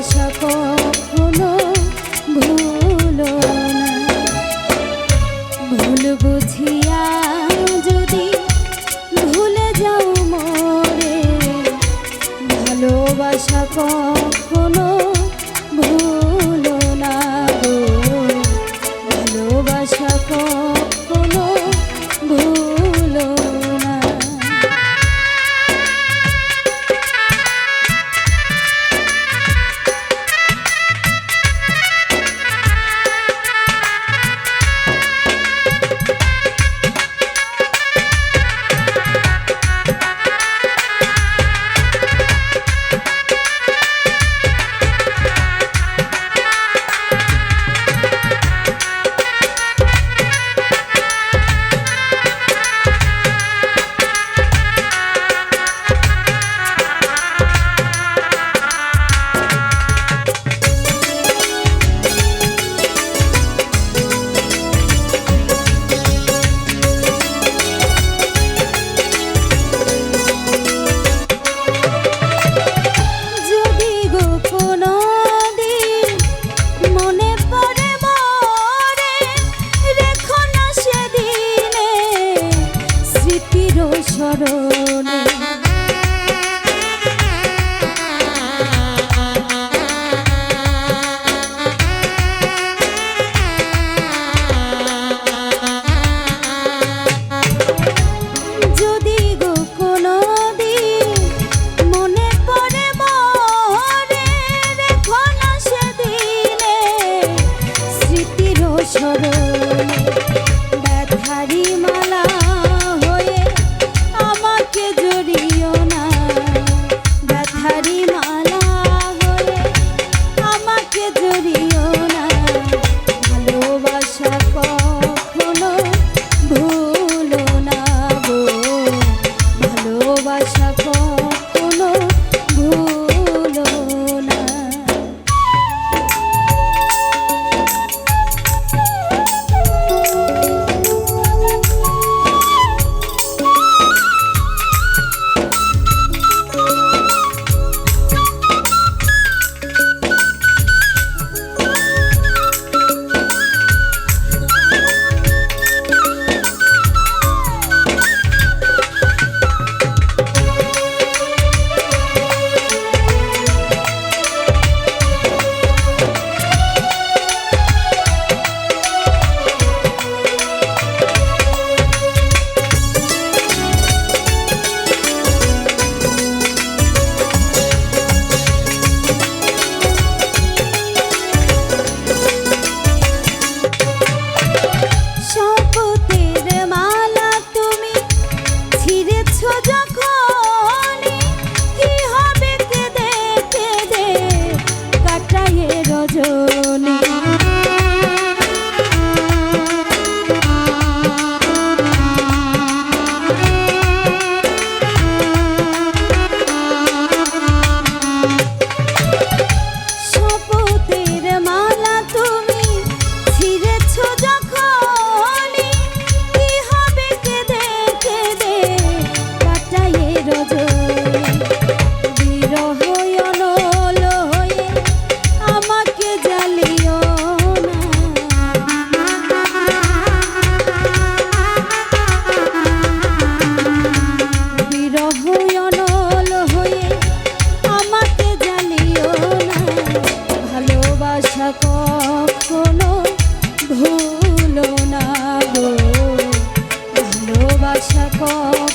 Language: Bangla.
আশা কখনো ভুলো ভুল বুঝিয়া যদি ভুলে যাও মরে ভালোবাসা কখনো Trouble. আশা কর।